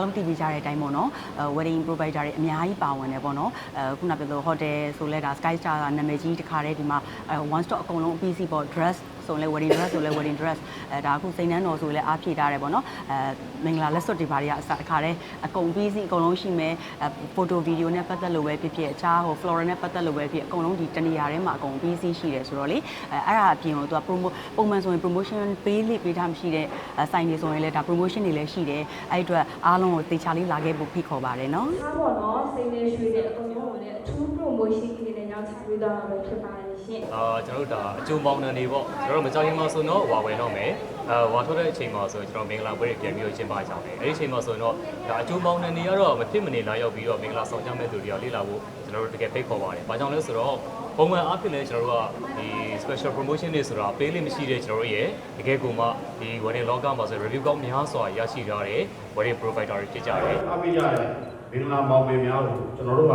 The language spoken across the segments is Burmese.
အားလုံးသိပြီးကြတဲ့အတိုင်းပေါ့နော်အဲ wedding provider တွေအများကြီးပါဝင်တယ်ပေါ့နော်အဲခုနပြောလို့ hotel ဆိုလဲဒါ sky star ကနာမည်ကြီးတစ်ခါတည်းဒီမှာအဲ one stop အကုန်လုံးအပြီးစီးပေါ့ dress ဆိုလဲ wedding dress ဆိုလဲ wedding dress အဲဒါအခုစိန်နှန်းတော်ဆိုလဲအားဖြည့်ထားတယ်ပေါ့နော်အဲမင်္ဂလာလက်စွပ်တွေဘာတွေကအစတစ်ခါတည်းအကုန်ပြီးစီးအကုန်လုံးရှိမယ်အဲ photo video နဲ့ပတ်သက်လို့ပဲဖြစ်ဖြစ်အခြားဟို floral နဲ့ပတ်သက်လို့ပဲဖြစ်အကုန်လုံးဒီတနေရာထဲမှာအကုန်ပြီးစီးရှိတယ်ဆိုတော့လေအဲအဲ့ဒါအပြင်ကိုသူက promo ပုံမှန်ဆိုရင် promotion ပေးလိပေးထားမှရှိတဲ့ဆိုင်တွေဆိုရင်လည်းဒါ promotion တွေလည်းရှိတယ်အဲ့ဒီအတွက်အားလုံးကိုတေချာလေးလာခဲ့ဖို့ဖိတ်ခေါ်ပါတယ်နော်အားပေါ့နော်စိတ်နဲ့ရွှေနဲ့အကုန်လုံးကိုလည်းအထူး promotion လေးနဲ့ညောင်းချပေးသွားတာပဲဖြစ်ပါတယ် ရှင်အာကျွန်တော်တို့ဒါအကျုံပေါင်းနေနေပေါ့ကျွန်တော်တို့မကြောက်ရင်မဆိုတော့ဝါဝယ်တော့မယ်အာဝါထုတ်တဲ့အချိန်မှာဆိုကျွန်တော်မင်္ဂလာပွဲတွေပြန်ပြီးတော့ကျင်းပကြအောင်တယ်အဲ့ဒီအချိန်မှာဆိုတော့ဒါအကျုံပေါင်းနေနေကတော့မဖြစ်မနေလာရောက်ပြီးတော့မင်္ဂလာဆောင်ကြမဲ့သူတွေကလေ့လာဖို့ကျွန်တော်တို့တကယ်ဖိတ်ခေါ်ပါတယ်။ဘာကြောင့်လဲဆိုတော့ပုံမှန်အားဖြင့်လည်းကျွန်တော်တို့ကဒီ special promotion တွေဆိုတာပေးလို့မရှိတဲ့ကျွန်တော်တို့ရဲ့တကယ်ကိုမှဒီ wedding လောကမှာဆို review ကောင်းများစွာရရှိထားတဲ့ wedding provider တွေဖြစ်ကြတယ်။အားပေးကြတယ်မင်္ဂလာမောင်ပင်များကိုကျွန်တော်တို့က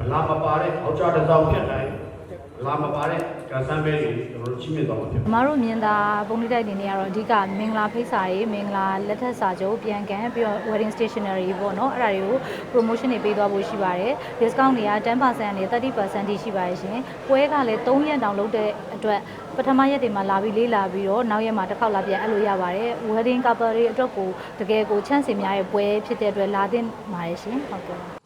ဗလာမပါတဲ့အောက်ကြတစ်စောင်းဖြစ်တိုင်းဗ လာမပါတဲ့ကန်ဆန်းပဲတွေကျွန်တော်တို့ချိမြင့်သွားမှာဖြစ်ပါအမတို့မြင်သာပုံလေးတိုက်နေနေရတော့အဓိကမင်္ဂလာဖိတ်စာရေးမင်္ဂလာလက်ထပ်စာချုပ်ပြန်ကန်ပြီးတော့ wedding stationery ပေါ့နော်အဲ့ဒါတွေကို promotion တွေပေးသွားဖို့ရှိပါတယ် discount တွေက10%နဲ့30%ထိရှိပါတယ်ရှင်ပွဲကလည်း3ရက်တောင်လုပ်တဲ့အတွက်ပထမရက်တွေမှာလာပြီးလေးလာပြီးတော့နောက်ရက်မှာတစ်ခေါက်လာပြန်အဲ့လိုရပါတယ် wedding couple တွေအတွက်ကိုတကယ်ကိုချမ်းစင်များရဲ့ပွဲဖြစ်တဲ့အတွက်လာသင့်ပါတယ်ရှင်ဟုတ်ကဲ့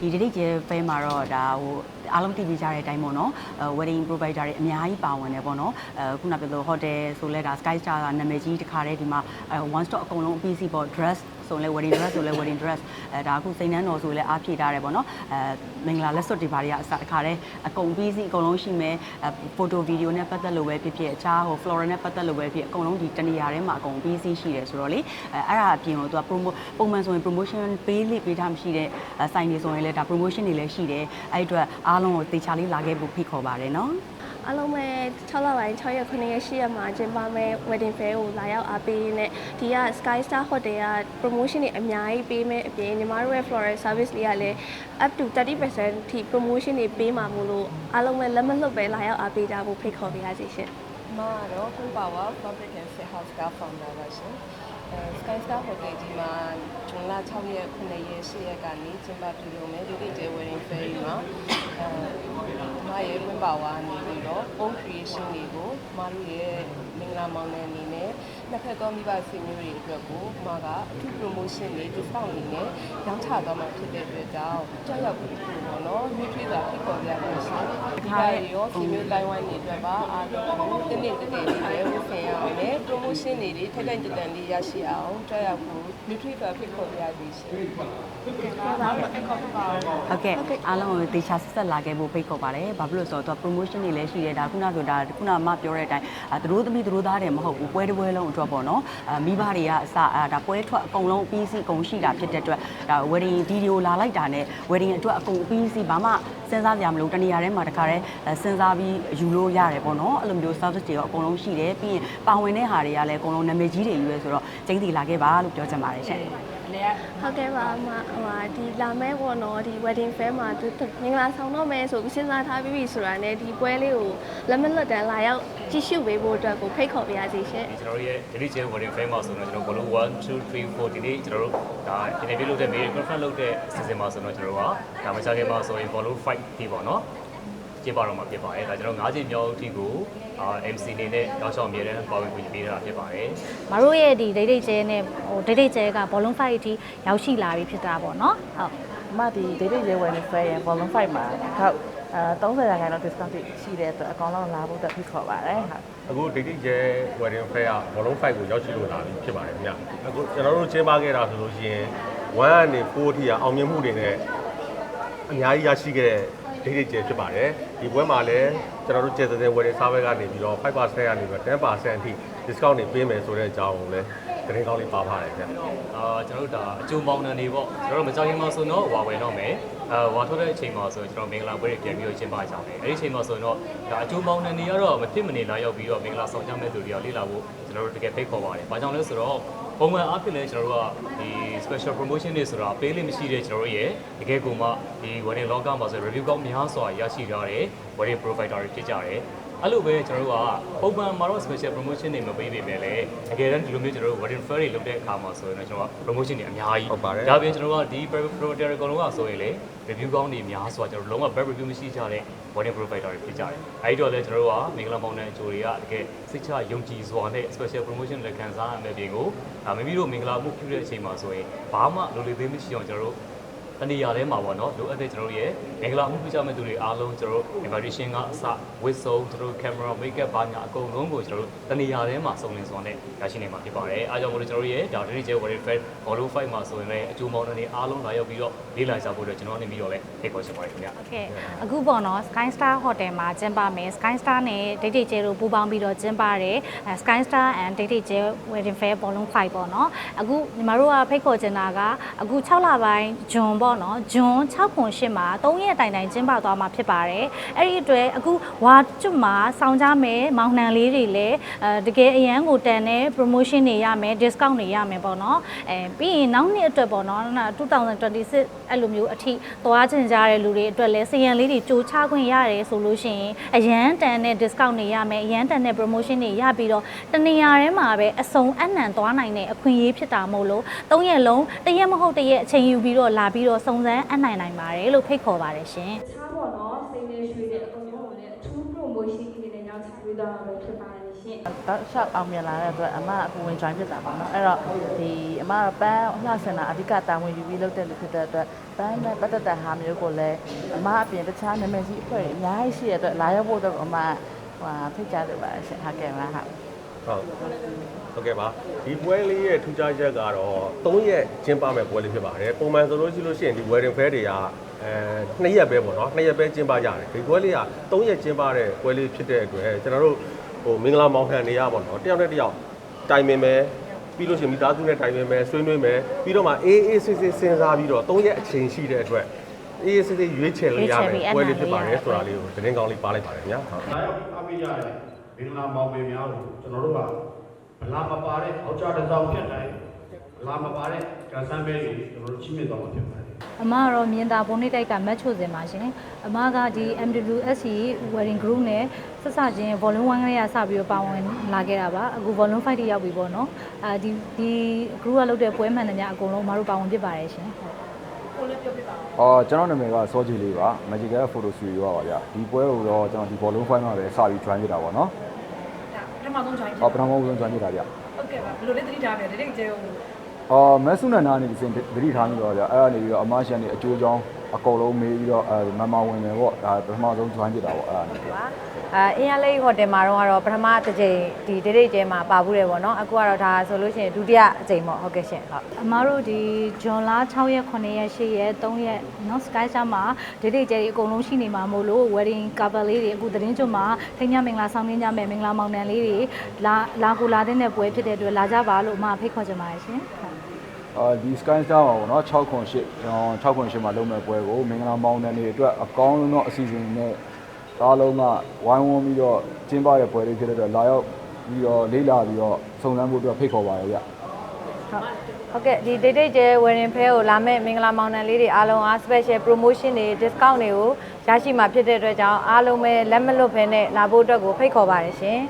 ဒီဒီကျဲဖဲမှာတော့ဒါဟို အားလုံးသိပြီးကြတဲ့အတိုင်းပေါ့နော်အဲ wedding provider တွေအများကြီးပါဝင်တယ်ပေါ့နော်အဲခုနပြောလို့ hotel ဆိုလဲဒါ sky star ကနာမည်ကြီးတစ်ခါတည်းဒီမှာအဲ one stop အကုန်လုံးအပြီးစီးပေါ့ dress ဆိုလဲ wedding dress ဆိုလဲ wedding dress အဲဒါအခုစိန်နှန်းတော်ဆိုလဲအားဖြည့်ထားတယ်ပေါ့နော်အဲမင်္ဂလာလက်စွပ်တွေဘာတွေကအစတစ်ခါတည်းအကုန်ပြီးစီးအကုန်လုံးရှိမယ်အဲ photo video နဲ့ပတ်သက်လို့ပဲဖြစ်ဖြစ်အခြားဟို floral နဲ့ပတ်သက်လို့ပဲဖြစ်အကုန်လုံးဒီတနေရာထဲမှာအကုန်ပြီးစီးရှိတယ်ဆိုတော့လေအဲအဲ့ဒါအပြင်ကိုသူက promo ပုံမှန်ဆိုရင် promotion ပေးလိပေးထားမှရှိတဲ့ဆိုင်တွေဆိုရင်လည်းဒါ promotion တွေလည်းရှိတယ်အဲ့ဒီအတွက်အားလုံးကိုတေချာလေးလာခဲ့ဖို့ဖိတ်ခေါ်ပါတယ်နော်အားလုံးပဲ6လပိုင်း6ရက်9ရက်10ရက်မှာကျင်းပမဲ့ wedding fair ကိုလာရောက်အားပေးရင်းနဲ့ဒီက Sky Star Hotel က promotion တွေအများကြီးပေးမဲ့အပြင်ညီမတို့ရဲ့ floral service လေးကလည်း up to 30%ထိ promotion တွေပေးမှာမို့လို့အားလုံးပဲလက်မလွတ်ပဲလာရောက်အားပေးကြဖို့ဖိတ်ခေါ်ပေးရစီရှင်။မကတော့ Full Power Public and Fit House က founder ပါရှင်။အဲ Sky Star Hotel ဒီမှာဇွန်လ6ရက်9ရက်10ရက်ကနေကျင်းပပြုလုပ်မယ်ဒီနေ့ကျ wedding fair မှာအဲမရဲ့ Full Power နေပြီးတော့ home creation တွေကိုမတို့ရဲ့မင်္ဂလာမောင်နှံအနေနဲ့နှစ်ဖက်ကောမိဘဆွေမျိုးတွေအတွက်ကိုမကအထူး promotion တွေ discount တွေနဲ့ရောင်းချသွားမှာဖြစ်တဲ့အတွက်ကြောင့်ကြောက်ရောက်ပြီးပေါ့နော်မြွေးထွေးစွာဖိတ်ခေါ်ကြပါရှင်။ဒီကရောဆွေမျိုးတိုင်းဝိုင်းတွေအတွက်ပါအားလုံးကိုတင်းတင်းကြပ်ကြပ်လေးဝတ်ဆင်ရအောင် နဲ့ promotion တွေတွေထက်ထက်ကြက်ကြက်လေးရရှိအောင်ကြောက်ရောက်ဖို့ nutrient စွာဖိတ်ခေါ်ပြရစီရှင်။ဟုတ်ကဲ့အားလုံးကိုတေချာဆက်ဆက်လာခဲ့ဖို့ဖိတ်ခေါ်ပါတယ်ဘာဖြစ်လို့လဲဆိုတော့သူက promotion တွေလည်းရှိတယ်ဒါခုနဆိုဒါခုနမပြောတဲ့အတိုင်းအဲသူတို့သမီးသူတို့သားတယ်မဟုတ်ဘူးပွဲတစ်ပွဲလုံးအတွက်ပေါ့နော်အဲမိဘတွေကအစအဲဒါပွဲထွက်အကုန်လုံးအပြီးစီးအကုန်ရှိတာဖြစ်တဲ့အတွက်ဒါ wedding video လာလိုက်တာနဲ့ wedding အတွက်အကုန်အပြီးစီးဘာမှ စဉ်းစားကြမလို့တနေရာထဲမှာတခါတည်းစဉ်းစားပြီးယူလို့ရတယ်ပေါ့နော်အဲ့လိုမျိုး service တွေရောအကုန်လုံးရှိတယ်ပြီးရင်ပါဝင်တဲ့ဟာတွေကလည်းအကုန်လုံးနာမည်ကြီးတွေယူရဲဆိုတော့ကျင်းတီလာခဲ့ပါလို့ပြောချင်ပါတယ်ရှင် ဟုတ်ကဲ့ပါအမဟိုဟာဒီလာမဲ့ပေါ့နော်ဒီ wedding fair မှာသူမင်္ဂလာဆောင်တော့မယ်ဆိုပြီးစဉ်းစားထားပြီးပြီဆိုတာနဲ့ဒီပွဲလေးကိုလက်မလွတ်တမ်းလာရောက်ကြည့်ရှုပေးဖို့အတွက်ကိုဖိတ်ခေါ်ပေးရစီရှင်ကျွန်တော်တို့ရဲ့ daily chain wedding frame မှာဆိုတော့ကျွန်တော်ဘလုံး1 2 3 4ဒီနေ့ကျွန်တော်တို့ဒါ interview လုပ်တဲ့ mail conference လုပ်တဲ့ season မှာဆိုတော့ကျွန်တော်တို့ကဒါမချခင်မှာဆိုရင် follow 5ဒီပေါ့နော် ကျင်းပတော့မှာဖြစ်ပါတယ်ဒါကျွန်တော်၅ချိန်မြောက်အထိကိုအာ MC နေနဲ့တောက်ချောင်းအမြဲတမ်းပါဝင်ကူညီပေးတာဖြစ်ပါတယ်မတို့ရဲ့ဒီဒိတ်ဒိတ်ကျဲနဲ့ဟိုဒိတ်ဒိတ်ကျဲကဘောလုံးဖိုက်အထိရောက်ရှိလာပြီဖြစ်တာပေါ့နော်ဟုတ်အမဒီဒေးဒေးရဲဝယ်နေဖဲရင် volume 5မှာခောက်အဲ30ရာခိုင်နှုန်း discount ရှိတဲ့အတွက်အကောင်လုံးလာဖို့အတွက်ဖိတ်ခေါ်ပါတယ်ဟုတ်အခုဒိတ်တိကျဲ wedding fair ကဘောလုံး5ကိုရောက်ရှိလို့လာပြီဖြစ်ပါတယ်ခင်ဗျအခုကျွန်တော်တို့ကျင်းပခဲ့တာဆိုလို့ရှိရင်1ကနေ4ထိကအောင်မြင်မှုတွေနဲ့အများကြီးရရှိခဲ့တဲ့ ဒိတ်တိကျဲဖြစ်ပါတယ်ဒီပွဲမှာလည်းကျွန်တော်တို့ကျေစတဲ့ wedding service ကနေပြီးတော့5%ကနေပြီးတော့10%အထိ discount တွေပေးမယ်ဆိုတဲ့အကြောင်းကိုလည်းသတင်းကောင်းလေးပါပါတယ်ခင်ဗျအာကျွန်တော်တို့ဒါအကျုံပေါင်းနေနေပေါ့ကျွန်တော်တို့မကြောက်ရင်မဆိုတော့ဝါဝယ်တော့မယ်အာဝါထုတ်တဲ့အချိန်မှာဆိုကျွန်တော်မင်္ဂလာပွဲတွေပြန်ပြီးတော့ကျင်းပကြအောင်တယ်အဲ့ဒီအချိန်မှာဆိုတော့ဒါအကျုံပေါင်းနေနေကတော့မဖြစ်မနေလာရောက်ပြီးတော့မင်္ဂလာဆောင်ကြမဲ့သူတွေကလေ့လာဖို့ကျွန်တော်တို့တကယ်ဖိတ်ခေါ်ပါတယ်။ဘာကြောင့်လဲဆိုတော့ ပုံမှန်အားဖြင့်လည်းကျွန်တော်တို့ကဒီ special promotion တွေဆိုတာပေးလို့မရှိတဲ့ကျွန်တော်တို့ရဲ့တကယ်ကိုမှဒီ wedding လောကမှာဆို review ကောင်းများစွာရရှိထားတဲ့ wedding provider တွေဖြစ်ကြတယ်။ အဲ့လိုပဲကျွန်တော်တို့ကပုံမှန်မှာတော့ special promotion တွေမပေးပေမဲ့လည်းတကယ်တမ်းဒီလိုမျိုးကျွန်တော်တို့ wedding fair တွေလုပ်တဲ့အခါမှာဆိုရင်တော့ကျွန်တော်က promotion တွေအများကြီးဟုတ်ပါတယ်ဒါပြင်ကျွန်တော်တို့ကဒီ promoter တွေအကုန်လုံးကဆိုရင်လေ review ကောင်းတွေအများစွာကျွန်တော်တို့လုံးဝ bad review မရှိကြတဲ့ wedding provider တွေဖြစ်ကြတယ်အဲဒီတော့လည်းကျွန်တော်တို့ကမင်္ဂလာပေါင်းတဲ့အကျိုးတွေကတကယ်စိတ်ချယုံကြည်စွာနဲ့ special promotion လက်ခံစားရမယ့်ပြင်ကိုဒါမိမိတို့မင်္ဂလာမှုပြုတဲ့အချိန်မှာဆိုရင်ဘာမှလိုလေသေးမရှိအောင်ကျွန်တော်တို့ တနေရာထဲမှာပေါ့နော်လိုအပ်တဲ့ကျွန်တော်တို့ရဲ့မင်္ဂလာမှုပြကြမဲ့သူတွေအားလုံးကျွန်တော်တို့ invitation ကအစဝစ်စုံကျွန်တော်တို့ camera makeup ဘာညာအကုန်လုံးကိုကျွန်တော်တို့တနေရာထဲမှာစုံလင်စွာနဲ့ရရှိနိုင်မှာဖြစ်ပါတယ်အားကြောင့်မို့လို့ကျွန်တော်တို့ရဲ့ဒါ digital wedding fair follow 5မှာဆိုရင်လည်းအကျိုးမောင်းတွေအားလုံးလာရောက်ပြီးတော့လေ့လာကြဖို့အတွက်ကျွန်တော်နေပြီးတော့လည်းဖိတ်ခေါ်ချင်ပါတယ်ခင်ဗျာ โอเคအခုပေါ့နော် Sky Star Hotel မှာကျင်းပမယ် Sky Star နဲ့ Date Date ကျဲတို့ပူးပေါင်းပြီးတော့ကျင်းပတယ်အဲ Sky Star and Date Date ကျဲ Wedding Fair Volume 5ပေါ့နော်အခုညီမတို့ကဖိတ်ခေါ်ချင်တာကအခု6လပိုင်းဂျွန်ပေါ့ ့နော်ဂျွန်6.8မှာ3ရက်တိုင်တိုင်ကျင်းပသွားမှာဖြစ်ပါတယ်အဲ့ဒီအတွက်အခုဝါကျွတ်မှာစောင့်ကြမယ်မောင်နှံလေးတွေလည်းအဲတကယ်အရန်ကိုတန်တဲ့ promotion တွေရမယ် discount တွေရမယ်ပေါ့နော်အဲပြီးရင်နောက်နှစ်အတွက်ပေါ့နော်2026အဲ့လိုမျိုးအထိသွားချင်ကြတဲ့လူတွေအတွက်လည်းစရန်လေးတွေကြိုချခွင့်ရတယ်ဆိုလို့ရှိရင်အရန်တန်တဲ့ discount တွေရမယ်အရန်တန်တဲ့ promotion တွေရပြီးတော့တနေရာထဲမှာပဲအစုံအနံသွားနိုင်တဲ့အခွင့်အရေးဖြစ်တာမို့လို့၃ရက်လုံးတစ်ရက်မဟုတ်တစ်ရက်အချိန်ယူပြီးတော့လာပြီးတော့စုံစမ်းအနိုင်နိုင်ပါတယ်လို့ဖိတ်ခေါ်ပါတယ်ရှင်ချားပေါ့နော်စိတ်နဲ့ရွှေနဲ့အကုန်လုံးဝင်တဲ့အထူး promotion အနေနဲ့ရောက်ချပေးသွားတာပဲဖြစ်ပါတယ်ရှင်တောက်လျှောက်အောင်မြင်လာတဲ့အတွက်အမအခုဝင် join ဖြစ်တာပေါ့နော်အဲ့တော့ဒီအမကပန်းလှဆင်တာအဓိကတာဝန်ယူပြီးလုပ်တဲ့လူဖြစ်တဲ့အတွက်ပန်းနဲ့ပတ်သက်တဲ့ဟာမျိုးကိုလည်းအမအပြင်တခြားနာမည်ကြီးအဖွဲ့တွေအများကြီးရှိတဲ့အတွက်လာရောက်ဖို့အတွက်အမဟိုဖိတ်ကြားလိုပါတယ်ရှင်ဟုတ်ကဲ့ပါဟုတ်ဟုတ် ဟုတ်ကဲ့ပါဒီပွဲလေးရဲ့ထူးခြားချက်ကတော့3ရက်ကျင်းပမဲ့ပွဲလေးဖြစ်ပါတယ်ပုံမှန်ဆိုလို့ရှိလို့ရှိရင်ဒီ wedding fair တွေကအဲ2ရက်ပဲပေါ့နော်2ရက်ပဲကျင်းပကြတယ်ဒီပွဲလေးက3ရက်ကျင်းပတဲ့ပွဲလေးဖြစ်တဲ့အတွက်ကျွန်တော်တို့ဟိုမင်္ဂလာမောင်ခံနေရပေါ့နော်တယောက်နဲ့တယောက်တိုင်ပင်မယ်ပြီးလို့ရှိရင်မိသားစုနဲ့တိုင်ပင်မယ်ဆွေးနွေးမယ်ပြီးတော့မှအေးအေးဆေးဆေးစဉ်းစားပြီးတော့3ရက်အချိန်ရှိတဲ့အတွက်အေးအေးဆေးဆေးရွေးချယ်လို့ရမယ်ပွဲလေးဖြစ်ပါတယ်ဆိုတာလေးကိုသတင်းကောင်းလေးပါလိုက်ပါတယ်ဗျာဟုတ်လာရောက်ပြီးအားပေးကြတဲ့မင်္ဂလာမောင်ပင်များကိုကျွန်တော်တို့က ဗလာမပါတဲ့အောက်ကြတစ်စောင်းဖြစ်တိုင်းဗလာမပါတဲ့ကန်ဆန်းပဲတွေကျွန်တော်တို့ချိမြင့်သွားမှာဖြစ်ပါတယ်အမကတော့မြင်တာပုံနေတိုက်ကမတ်ချိုစင်ပါရှင်အမကဒီ MWSC wedding group နဲ့ဆက်စချင်း volume 1ကလေးကစပြီးတော့ပါဝင်လာခဲ့တာပါအခု volume 5တိရောက်ပြီပေါ့နော်အဲဒီဒီ group ကလုပ်တဲ့ပွဲမှန်တယ်များအကုန်လုံးအမတို့ပါဝင်ဖြစ်ပါတယ်ရှင်ဟုတ်အော်ကျွန်တော်နာမည်ကစောကြည်လေးပါ Magical Photo Studio ပါဗျဒီပွဲကိုတော့ကျွန်တော်ဒီ volume 5မှာပဲစပြီး join ဖြစ်တာပေါ့နော် ပထမဆုံး join အော်ပထမဆုံး join ဖြစ်တာဗျဟုတ်ကဲ့ပါဘယ်လိုလဲသတိထားပြတယ်တိတ်ကျဲကို အော်မက်ဆုနန္ဒာနေဒီစင်သတိထားမိတော့ဗျအဲ့ဒါနေပြီးတော့အမရှန်နေအကျိုးချောင်း အကုန်လုံးမေးပြီးတော့အဲမမဝင်မယ်ပေါ့ဒါပထမဆုံး join ဖြစ်တာပေါ့အဲ့ဒါနေပြီးတော့အဲအင်းရလေးဟိုတယ်မှာတော့ကတော့ပထမတစ်ကြိမ်ဒီဒိတ်ဒိတ်ကျဲမှာပါဘူးတယ်ပေါ့နော်အခုကတော့ဒါဆိုလို့ရှိရင်ဒုတိယအကြိမ်ပေါ့ဟုတ်ကဲ့ရှင်ဟုတ်အမတို့ဒီဂျွန်လာ6ရက်9ရက်10ရက်3ရက်နော် sky star မှာဒေဒေကျဲကြီးအကုန်လုံးရှိနေမှာမို့လို့ wedding couple လေးတွေအခုသတင်းကြွမှာထိညာမင်္ဂလာဆောင်နေကြမယ်မင်္ဂလာမောင်နှံလေးတွေလာလာကိုလာတဲ့ပွဲဖြစ်တဲ့အတွက်လာကြပါလို့အမဖိတ်ခေါ်ချင်ပါတယ်ရှင်ဟုတ် အာဒီ Sky Star ပါပေါ့နော်6ခွန်8ကျွန်တော်6ခွန်8မှာလုံးမဲ့ပွဲကိုမင်္ဂလာမောင်နှံတွေအတွက်အကောင်းဆုံးသောအစီအစဉ်နဲ့အားလုံးကဝိုင်းဝန်းပြီးတော့ကျင်းပတဲ့ပွဲလေးဖြစ်တဲ့အတွက်လာရောက်ပြီးတော့လေးလာပြီးတော့စုံစမ်းဖို့အတွက်ဖိတ်ခေါ်ပါရဗျဟုတ်ကဲ့ဒီဒိတ်ဒိတ်ကျဲ wedding fair ကိုလာမဲ့မင်္ဂလာမောင်နှံလေးတွေအားလုံးအား special promotion တွေ discount တွေကိုရရှိမှာဖြစ်တဲ့အတွက်ကြောင့်အားလုံးပဲလက်မလွတ်ဘဲနဲ့လာဖို့အတွက်ကိုဖိတ်ခေါ်ပါတယ်ရှင်